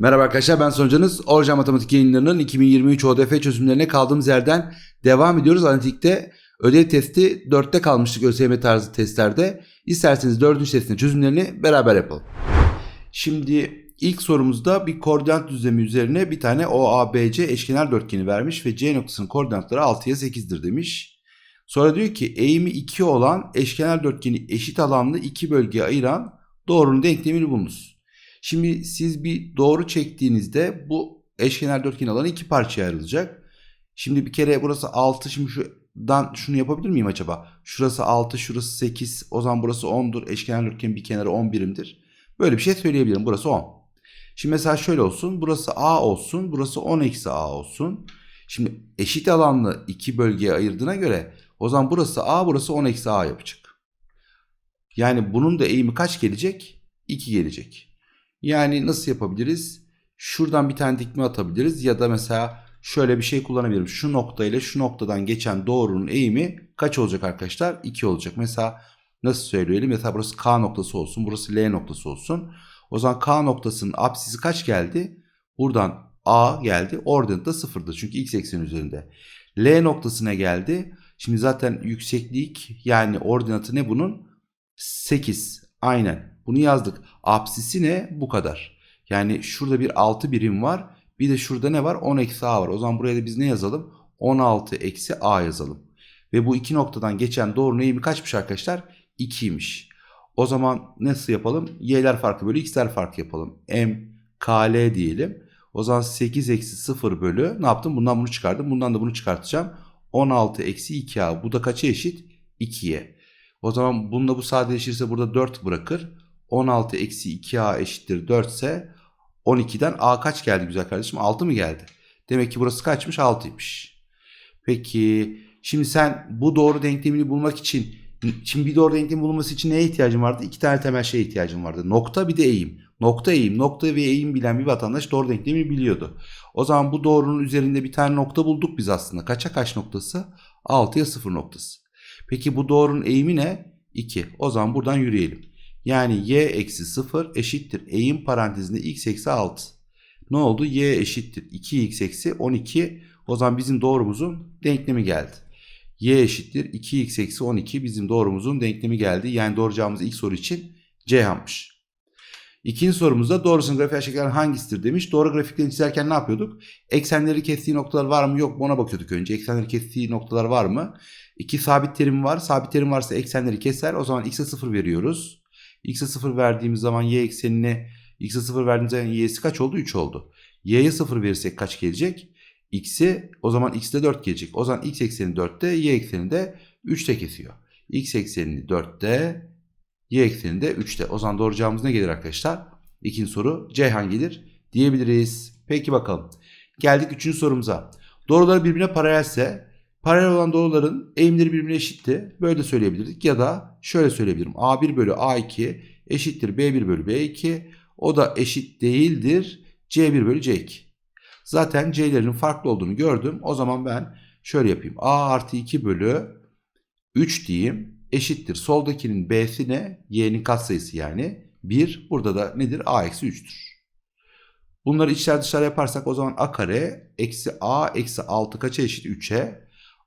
Merhaba arkadaşlar ben Soncanız. Orja Matematik yayınlarının 2023 ODF çözümlerine kaldığımız yerden devam ediyoruz. Analitikte ödev testi 4'te kalmıştık ÖSYM tarzı testlerde. İsterseniz 4. testin çözümlerini beraber yapalım. Şimdi ilk sorumuzda bir koordinat düzlemi üzerine bir tane OABC eşkenar dörtgeni vermiş ve C noktasının koordinatları 6'ya 8'dir demiş. Sonra diyor ki eğimi 2 olan eşkenar dörtgeni eşit alanlı iki bölgeye ayıran doğrunun denklemini bulunuz. Şimdi siz bir doğru çektiğinizde bu eşkenar dörtgen alanı iki parçaya ayrılacak. Şimdi bir kere burası 6 şimdi şuradan şunu yapabilir miyim acaba? Şurası 6 şurası 8 o zaman burası 10'dur. Eşkenar dörtgenin bir kenarı 10 birimdir. Böyle bir şey söyleyebilirim burası 10. Şimdi mesela şöyle olsun burası A olsun burası 10 eksi A olsun. Şimdi eşit alanlı iki bölgeye ayırdığına göre o zaman burası A burası 10 eksi A yapacak. Yani bunun da eğimi kaç gelecek? 2 gelecek. Yani nasıl yapabiliriz? Şuradan bir tane dikme atabiliriz ya da mesela şöyle bir şey kullanabilirim. Şu nokta ile şu noktadan geçen doğrunun eğimi kaç olacak arkadaşlar? 2 olacak. Mesela nasıl söyleyelim? Mesela burası K noktası olsun, burası L noktası olsun. O zaman K noktasının apsisi kaç geldi? Buradan A geldi. Ordinat da sıfırdı çünkü x eksen üzerinde. L noktasına geldi. Şimdi zaten yükseklik yani ordinatı ne bunun? 8. Aynen. Bunu yazdık. Apsisi ne? Bu kadar. Yani şurada bir 6 birim var. Bir de şurada ne var? 10 eksi a var. O zaman buraya da biz ne yazalım? 16 eksi a yazalım. Ve bu iki noktadan geçen doğrunun eğimi kaçmış arkadaşlar? 2'ymiş. O zaman nasıl yapalım? Y'ler farkı bölü x'ler farkı yapalım. M, K, L diyelim. O zaman 8 eksi 0 bölü ne yaptım? Bundan bunu çıkardım. Bundan da bunu çıkartacağım. 16 eksi 2a. Bu da kaça eşit? 2'ye. O zaman bununla bu sadeleşirse burada 4 bırakır. 16 eksi 2a eşittir 4 ise 12'den a kaç geldi güzel kardeşim? 6 mı geldi? Demek ki burası kaçmış? 6'ymış. Peki şimdi sen bu doğru denklemini bulmak için şimdi bir doğru denklem bulunması için neye ihtiyacın vardı? İki tane temel şeye ihtiyacın vardı. Nokta bir de eğim. Nokta eğim, nokta ve eğim bilen bir vatandaş doğru denklemi biliyordu. O zaman bu doğrunun üzerinde bir tane nokta bulduk biz aslında. Kaça kaç noktası? 6'ya 0 noktası. Peki bu doğrunun eğimi ne? 2. O zaman buradan yürüyelim. Yani y eksi 0 eşittir eğim parantezinde x eksi 6. Ne oldu? y eşittir 2x eksi 12. O zaman bizim doğrumuzun denklemi geldi. y eşittir 2x eksi 12 bizim doğrumuzun denklemi geldi. Yani doğru cevabımız ilk soru için Ceyhan'mış. İkinci sorumuzda doğrusunun grafiği aşağıdakilerden hangisidir demiş. Doğru grafiklerini çizerken ne yapıyorduk? Eksenleri kestiği noktalar var mı yok mu ona bakıyorduk önce. Eksenleri kestiği noktalar var mı? İki sabit terim var. Sabit terim varsa eksenleri keser. O zaman x'e 0 veriyoruz. x'e 0 verdiğimiz zaman y eksenine x'e 0 verdiğimiz zaman y'si kaç oldu? 3 oldu. y'ye 0 verirsek kaç gelecek? x'i o zaman x'de 4 gelecek. O zaman x ekseni 4'te y ekseni de 3'te kesiyor. x eksenini 4'te y ekseni de 3'te. O zaman doğru cevabımız ne gelir arkadaşlar? İkinci soru Ceyhan gelir diyebiliriz. Peki bakalım. Geldik üçüncü sorumuza. Doğrular birbirine paralelse paralel olan doğruların eğimleri birbirine eşitti. Böyle de söyleyebilirdik. Ya da şöyle söyleyebilirim. A1 bölü A2 eşittir B1 bölü B2. O da eşit değildir. C1 bölü C2. Zaten C'lerin farklı olduğunu gördüm. O zaman ben şöyle yapayım. A artı 2 bölü 3 diyeyim eşittir. Soldakinin b'si ne? Y'nin katsayısı yani. 1. Burada da nedir? a eksi 3'tür. Bunları içler dışlar yaparsak o zaman a kare eksi a eksi 6 kaça eşit? 3'e.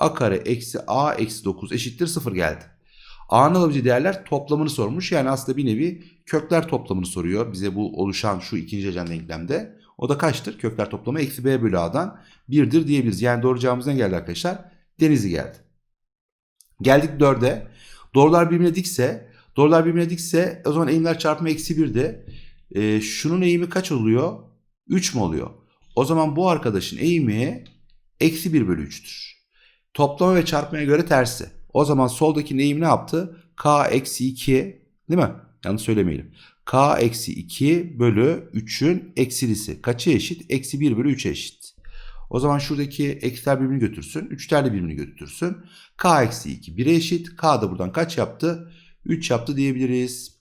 A kare eksi a eksi 9 eşittir 0 geldi. A'nın alabileceği değerler toplamını sormuş. Yani aslında bir nevi kökler toplamını soruyor. Bize bu oluşan şu ikinci hecen denklemde. O da kaçtır? Kökler toplamı eksi b bölü a'dan 1'dir diyebiliriz. Yani doğru cevabımız ne geldi arkadaşlar? Denizli geldi. Geldik 4'e. Doğrular birbirine dikse, doğrular birbirine dikse o zaman eğimler çarpımı eksi 1'de. E, şunun eğimi kaç oluyor? 3 mü oluyor? O zaman bu arkadaşın eğimi eksi 1 bölü 3'tür. Toplama ve çarpmaya göre tersi. O zaman soldakinin eğimi ne yaptı? K eksi 2 değil mi? Yanlış söylemeyelim. K eksi 2 bölü 3'ün eksilisi. Kaça eşit? Eksi 1 bölü 3'e eşit. O zaman şuradaki eksiler birbirini götürsün. 3'ler de birbirini götürsün. K eksi 2 1'e eşit. K da buradan kaç yaptı? 3 yaptı diyebiliriz.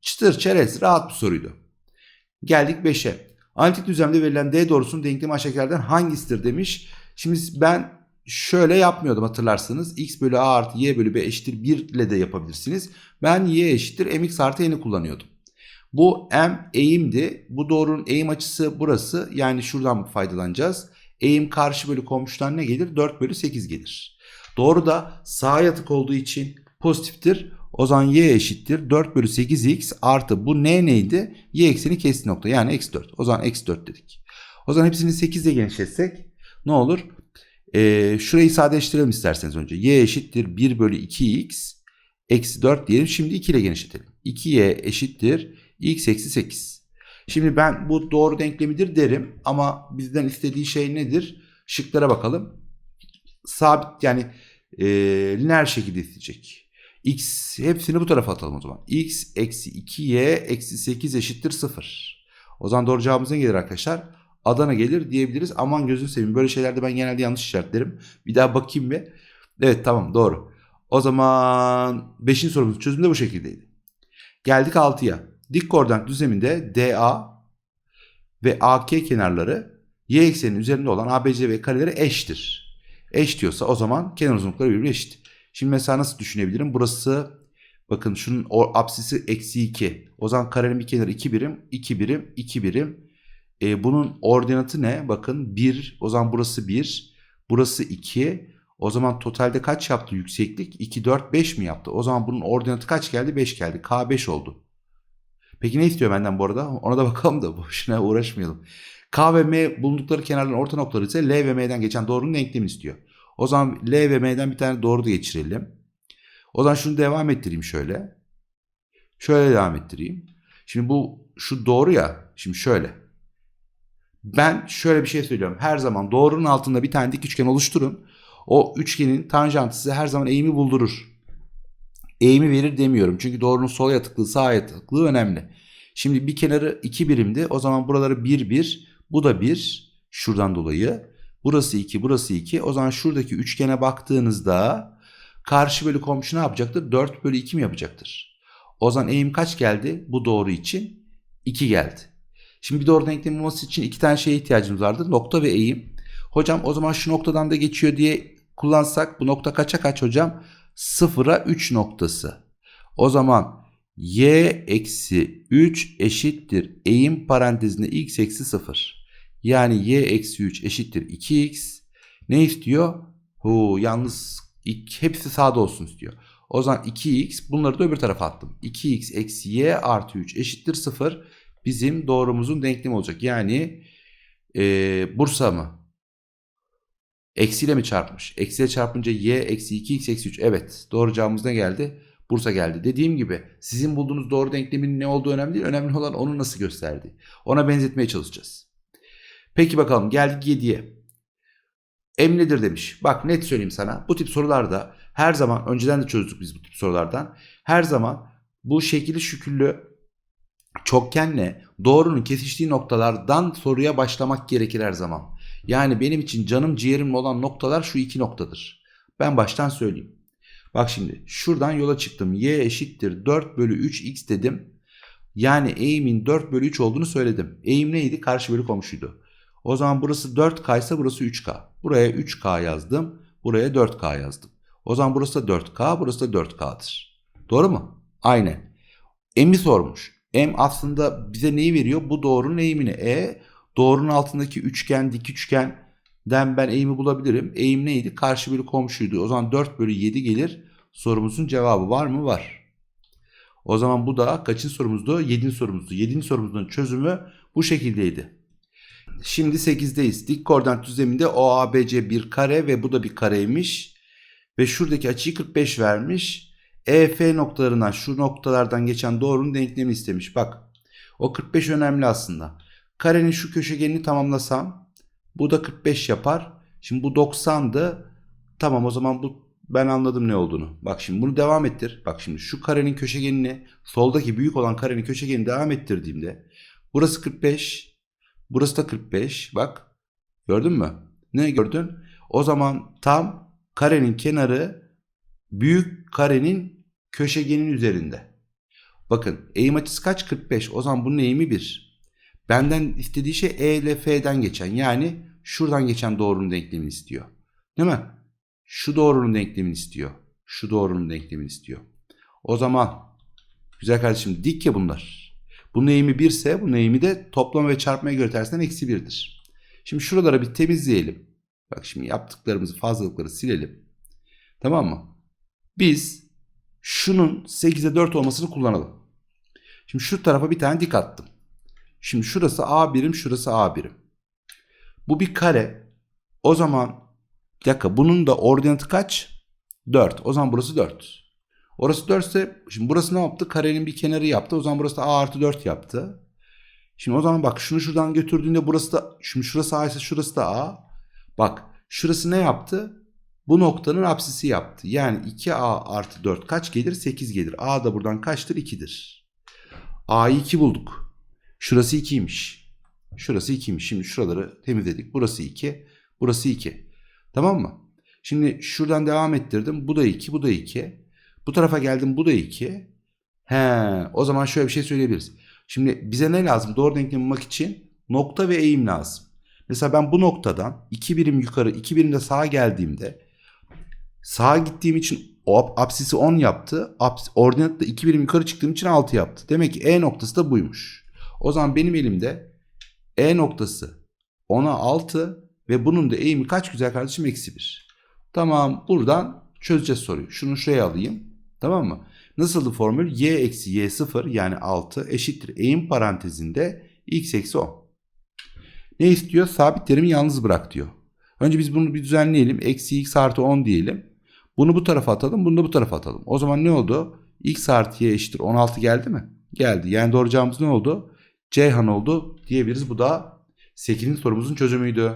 Çıtır çerez rahat bir soruydu. Geldik 5'e. Analitik düzlemde verilen D doğrusunun denklemi aşağıdakilerden hangisidir demiş. Şimdi ben şöyle yapmıyordum hatırlarsınız. X bölü A artı Y bölü B eşittir 1 ile de yapabilirsiniz. Ben Y eşittir mx artı n'i kullanıyordum. Bu M eğimdi. Bu doğrunun eğim açısı burası. Yani şuradan faydalanacağız. Eğim karşı bölü komşudan ne gelir? 4 bölü 8 gelir. Doğru da sağa yatık olduğu için pozitiftir. O zaman y eşittir 4 bölü 8x artı bu n neydi? Y ekseni kesti nokta yani eksi 4. O zaman eksi 4 dedik. O zaman hepsini 8 ile genişletsek ne olur? Ee, şurayı sadeleştirelim isterseniz önce. y eşittir 1 bölü 2x eksi 4 diyelim. Şimdi 2 ile genişletelim. 2y eşittir x eksi 8. Şimdi ben bu doğru denklemidir derim ama bizden istediği şey nedir? Şıklara bakalım. Sabit yani e, lineer şekilde isteyecek. x hepsini bu tarafa atalım o zaman. x eksi 2y eksi 8 eşittir 0. O zaman doğru cevabımız ne gelir arkadaşlar? Adana gelir diyebiliriz. Aman gözünü seveyim. Böyle şeylerde ben genelde yanlış işaretlerim. Bir daha bakayım bir. Evet tamam doğru. O zaman 5. sorumuzun çözümü de bu şekildeydi. Geldik 6'ya. Dik koordinat düzleminde DA ve AK kenarları y ekseninin üzerinde olan ABC ve kareleri eştir. Eş diyorsa o zaman kenar uzunlukları birbirine eşit. Şimdi mesela nasıl düşünebilirim? Burası bakın şunun o apsisi eksi 2. O zaman karenin bir kenarı 2 birim, 2 birim, 2 birim. E, bunun ordinatı ne? Bakın 1. O zaman burası 1. Burası 2. O zaman totalde kaç yaptı yükseklik? 2, 4, 5 mi yaptı? O zaman bunun ordinatı kaç geldi? 5 geldi. K 5 oldu. Peki ne istiyor benden bu arada? Ona da bakalım da boşuna uğraşmayalım. K ve M bulundukları kenarların orta noktaları ise L ve M'den geçen doğrunun denklemini istiyor. O zaman L ve M'den bir tane doğru da geçirelim. O zaman şunu devam ettireyim şöyle. Şöyle devam ettireyim. Şimdi bu şu doğru ya. Şimdi şöyle. Ben şöyle bir şey söylüyorum. Her zaman doğrunun altında bir tane dik üçgen oluşturun. O üçgenin tanjantı size her zaman eğimi buldurur. Eğimi verir demiyorum. Çünkü doğrunun sol yatıklığı sağ yatıklığı önemli. Şimdi bir kenarı 2 birimdi. O zaman buraları 1 1. Bu da 1. Şuradan dolayı. Burası 2 burası 2. O zaman şuradaki üçgene baktığınızda karşı bölü komşu ne yapacaktır? 4 bölü 2 mi yapacaktır? O zaman eğim kaç geldi? Bu doğru için 2 geldi. Şimdi bir doğru denklem olması için iki tane şeye ihtiyacımız vardı. Nokta ve eğim. Hocam o zaman şu noktadan da geçiyor diye kullansak bu nokta kaça kaç hocam? 0'a 3 noktası. O zaman y eksi 3 eşittir eğim parantezinde x eksi 0. Yani y eksi 3 eşittir 2x. Ne istiyor? Hu, yalnız hepsi sağda olsun istiyor. O zaman 2x bunları da öbür tarafa attım. 2x eksi y artı 3 eşittir 0. Bizim doğrumuzun denklemi olacak. Yani e, Bursa mı? Eksiyle mi çarpmış? Eksiyle çarpınca y eksi 2x eksi 3. Evet doğru cevabımız ne geldi? Bursa geldi. Dediğim gibi sizin bulduğunuz doğru denklemin ne olduğu önemli değil. Önemli olan onu nasıl gösterdi. Ona benzetmeye çalışacağız. Peki bakalım geldik 7'ye. M nedir demiş. Bak net söyleyeyim sana. Bu tip sorularda her zaman önceden de çözdük biz bu tip sorulardan. Her zaman bu şekilli şüküllü çokgenle doğrunun kesiştiği noktalardan soruya başlamak gerekir her zaman. Yani benim için canım ciğerim olan noktalar şu iki noktadır. Ben baştan söyleyeyim. Bak şimdi şuradan yola çıktım. Y eşittir 4 bölü 3x dedim. Yani eğimin 4 bölü 3 olduğunu söyledim. Eğim neydi? Karşı bölü komşuydu. O zaman burası 4K ise burası 3K. Buraya 3K yazdım. Buraya 4K yazdım. O zaman burası da 4K, burası da 4K'dır. Doğru mu? Aynen. M'i sormuş. M aslında bize neyi veriyor? Bu doğrunun eğimini. E doğrunun altındaki üçgen, dik üçgenden ben eğimi bulabilirim. Eğim neydi? Karşı bölü komşuydu. O zaman 4 bölü 7 gelir. Sorumuzun cevabı var mı? Var. O zaman bu da kaçın sorumuzdu? 7. sorumuzdu. 7. sorumuzun çözümü bu şekildeydi. Şimdi 8'deyiz. Dik koordinat düzleminde OABC bir kare ve bu da bir kareymiş. Ve şuradaki açıyı 45 vermiş. EF noktalarından şu noktalardan geçen doğrunun denklemini istemiş. Bak o 45 önemli aslında. Karenin şu köşegenini tamamlasam bu da 45 yapar. Şimdi bu 90'dı. Tamam o zaman bu ben anladım ne olduğunu. Bak şimdi bunu devam ettir. Bak şimdi şu karenin köşegenini soldaki büyük olan karenin köşegenini devam ettirdiğimde burası 45 burası da 45 bak gördün mü? Ne gördün? O zaman tam karenin kenarı büyük karenin köşegenin üzerinde. Bakın eğim açısı kaç? 45. O zaman bunun eğimi 1. Benden istediği şey E ile F'den geçen yani şuradan geçen doğrunun denklemini istiyor. Değil mi? Şu doğrunun denklemini istiyor. Şu doğrunun denklemini istiyor. O zaman güzel kardeşim dik ya bunlar. Bunun eğimi 1 ise bunun eğimi de toplama ve çarpmaya göre tersinden eksi 1'dir. Şimdi şuralara bir temizleyelim. Bak şimdi yaptıklarımızı fazlalıkları silelim. Tamam mı? Biz şunun 8'e 4 olmasını kullanalım. Şimdi şu tarafa bir tane dik attım. Şimdi şurası A birim, şurası A birim. Bu bir kare. O zaman bir dakika bunun da ordinatı kaç? 4. O zaman burası 4. Orası 4 ise şimdi burası ne yaptı? Karenin bir kenarı yaptı. O zaman burası da A artı 4 yaptı. Şimdi o zaman bak şunu şuradan götürdüğünde burası da şimdi şurası A ise şurası da A. Bak şurası ne yaptı? Bu noktanın apsisi yaptı. Yani 2A artı 4 kaç gelir? 8 gelir. A da buradan kaçtır? 2'dir. A'yı 2 bulduk. Şurası 2'ymiş. Şurası 2'ymiş. Şimdi şuraları temizledik. Burası 2. Burası 2. Tamam mı? Şimdi şuradan devam ettirdim. Bu da 2. Bu da 2. Bu tarafa geldim. Bu da 2. He, o zaman şöyle bir şey söyleyebiliriz. Şimdi bize ne lazım? Doğru denklemi bulmak için nokta ve eğim lazım. Mesela ben bu noktadan 2 birim yukarı 2 birim de sağa geldiğimde sağa gittiğim için o apsisi 10 yaptı. Aps, ordinat da 2 birim yukarı çıktığım için 6 yaptı. Demek ki E noktası da buymuş. O zaman benim elimde E noktası 10'a 6 ve bunun da eğimi kaç güzel kardeşim? Eksi 1. Tamam buradan çözeceğiz soruyu. Şunu şuraya alayım. Tamam mı? Nasıldı formül? Y eksi Y 0 yani 6 eşittir eğim parantezinde x eksi 10. Ne istiyor? Sabit terimi yalnız bırak diyor. Önce biz bunu bir düzenleyelim. Eksi x artı 10 diyelim. Bunu bu tarafa atalım. Bunu da bu tarafa atalım. O zaman ne oldu? x artı y eşittir 16 geldi mi? Geldi. Yani doğru cevabımız ne oldu? Ceyhan oldu diyebiliriz. Bu da 8. sorumuzun çözümüydü.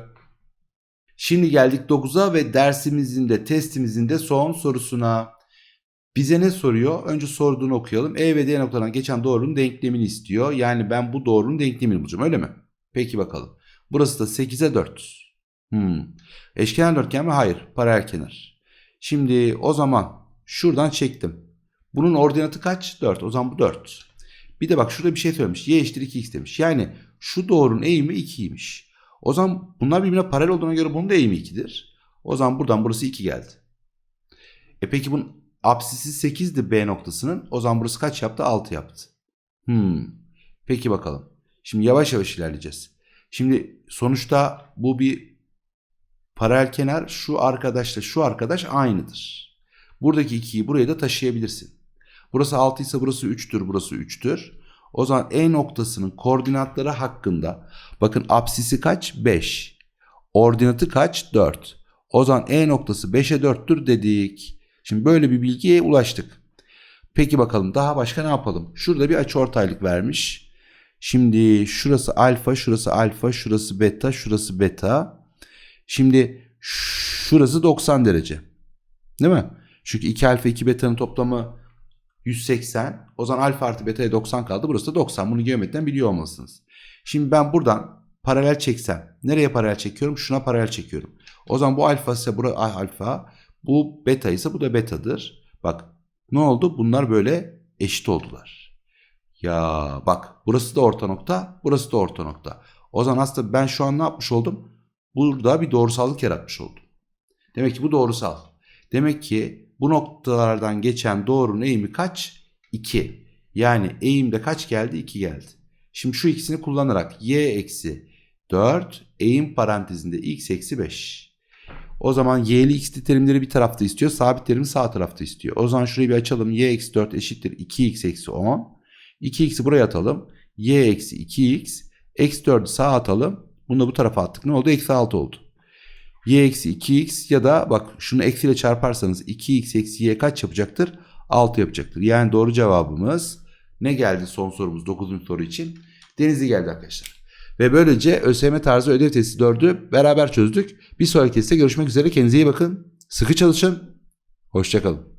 Şimdi geldik 9'a ve dersimizin de testimizin de son sorusuna. Bize ne soruyor? Önce sorduğunu okuyalım. E ve D noktadan geçen doğrunun denklemini istiyor. Yani ben bu doğrunun denklemini bulacağım öyle mi? Peki bakalım. Burası da 8'e 4. Hmm. Eşkenar dörtgen mi? Hayır. Paralel kenar. Şimdi o zaman şuradan çektim. Bunun ordinatı kaç? 4. O zaman bu 4. Bir de bak şurada bir şey söylemiş. Y eşittir 2x demiş. Yani şu doğrunun eğimi 2'ymiş. O zaman bunlar birbirine paralel olduğuna göre bunun da eğimi 2'dir. O zaman buradan burası 2 geldi. E peki bunun apsisi 8'di B noktasının. O zaman burası kaç yaptı? 6 yaptı. Hmm. Peki bakalım. Şimdi yavaş yavaş ilerleyeceğiz. Şimdi sonuçta bu bir paralel kenar şu arkadaşla şu arkadaş aynıdır. Buradaki 2'yi buraya da taşıyabilirsin. Burası 6 ise burası 3'tür, burası 3'tür. O zaman E noktasının koordinatları hakkında bakın apsisi kaç? 5. Ordinatı kaç? 4. O zaman E noktası 5'e 4'tür dedik. Şimdi böyle bir bilgiye ulaştık. Peki bakalım daha başka ne yapalım? Şurada bir açıortaylık vermiş. Şimdi şurası alfa, şurası alfa, şurası beta, şurası beta. Şimdi şurası 90 derece. Değil mi? Çünkü 2 alfa 2 beta'nın toplamı 180. O zaman alfa artı beta'ya 90 kaldı. Burası da 90. Bunu geometriden biliyor olmalısınız. Şimdi ben buradan paralel çeksem. Nereye paralel çekiyorum? Şuna paralel çekiyorum. O zaman bu alfa ise bu alfa. Bu beta ise bu da betadır. Bak ne oldu? Bunlar böyle eşit oldular. Ya bak burası da orta nokta. Burası da orta nokta. O zaman aslında ben şu an ne yapmış oldum? Burada bir doğrusallık yaratmış oldum. Demek ki bu doğrusal. Demek ki bu noktalardan geçen doğrunun eğimi kaç? 2. Yani eğimde kaç geldi? 2 geldi. Şimdi şu ikisini kullanarak y eksi 4 eğim parantezinde x eksi 5. O zaman y'li x terimleri bir tarafta istiyor. Sabit terimi sağ tarafta istiyor. O zaman şurayı bir açalım. y eksi 4 eşittir 2x eksi 10. 2x'i buraya atalım. y eksi 2x. Eksi 4'ü sağa atalım. Bunu da bu tarafa attık. Ne oldu? Eksi 6 oldu. y eksi 2x ya da bak şunu eksiyle çarparsanız 2x eksi y kaç yapacaktır? 6 yapacaktır. Yani doğru cevabımız ne geldi son sorumuz 9. soru için? Denizli geldi arkadaşlar. Ve böylece ÖSYM tarzı ödev testi 4'ü beraber çözdük. Bir sonraki testte görüşmek üzere. Kendinize iyi bakın. Sıkı çalışın. Hoşçakalın.